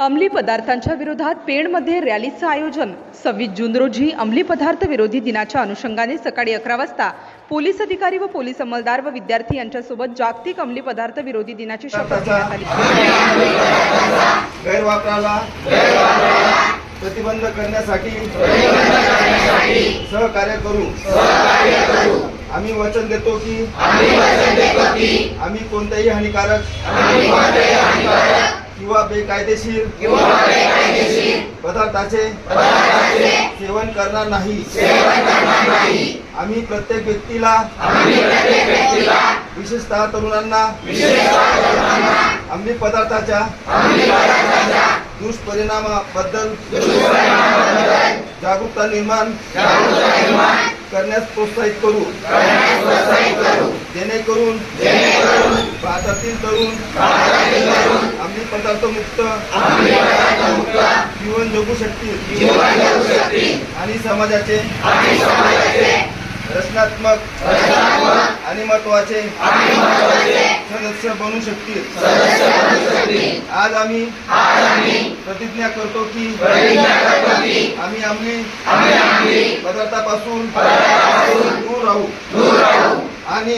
अंमली पदार्थांच्या विरोधात पेणमध्ये रॅलीचं आयोजन. सव्वीस जून रोजी अंमली पदार्थ विरोधी दिनाच्या अनुषंगाने सकाळी अकरा वाजता पोलीस अधिकारी व पोलीस अंमलदार व विद्यार्थी यांच्यासोबत जागतिक अंमली पदार्थ विरोधी दिनाची शपथ घेण्यात आली. गैरवापराला प्रतिबंध करण्यासाठी सहकार्य करू. आम्ही वचन देतो की आम्ही कोणत्याही हानिकारक किंवा बेकायदेशीर. पदार्थाचे सेवन करणार नाही. आम्ही प्रत्येक व्यक्तीला विशेषतः तरुणांना अंमली पदार्थाच्या दुष्परिणामाबद्दल जागरूकता निर्माण करण्यास प्रोत्साहित करू. जेणेकरून भारतातील तरुण आम्ही पदार्थ मुक्त जीवन जगू शकतील. आणि समाजाचे रचनात्मक आणि महत्त्वाचे सदस्य बनू शकतील. आज आम्ही प्रतिज्ञा करतो की आम्ही अंमली पदार्थापासून दूर राहू. आणि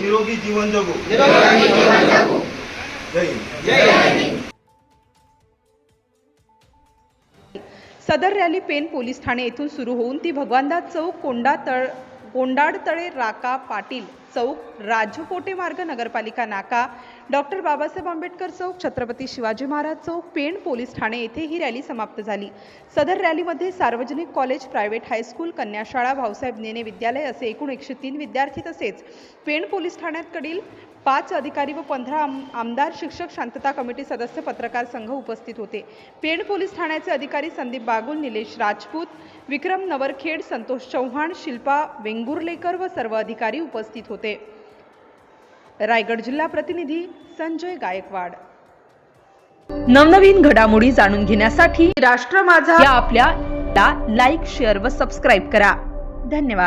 निरोगी जीवन जगू. जय हिंद. सदर रॅली पेन पोलीस ठाणे येथून सुरू होऊन ती भगवानदास चौक कोंडा तळ कोंडाडतळे राका पाटील चौक राजकोटे मार्ग नगरपालिका नाका डॉक्टर बाबासाहेब आंबेडकर चौक छत्रपती शिवाजी महाराज चौक पेण पोलीस ठाणे येथे ही रॅली समाप्त झाली. सदर रॅलीमध्ये सार्वजनिक कॉलेज प्रायव्हेट हायस्कूल कन्याशाळा भाऊसाहेब नेने विद्यालय असे एकूण एकशे तीन विद्यार्थी तसेच पेण पोलीस ठाण्याकडील पाच अधिकारी व पंधरा आम आमदार शिक्षक शांतता कमिटी सदस्य पत्रकार संघ उपस्थित होते. पेण पोलीस ठाण्याचे अधिकारी संदीप बागुल निलेश राजपूत विक्रम नवरखेड संतोष चव्हाण शिल्पा वेंगुर्लेकर व सर्व अधिकारी उपस्थित होते. होते. रायगड जिल्हा प्रतिनिधी संजय गायकवाड. नवनवीन घडामोडी जाणून घेण्यासाठी राष्ट्र माझा. या आपल्या लाईक शेअर व सबस्क्राईब करा. धन्यवाद.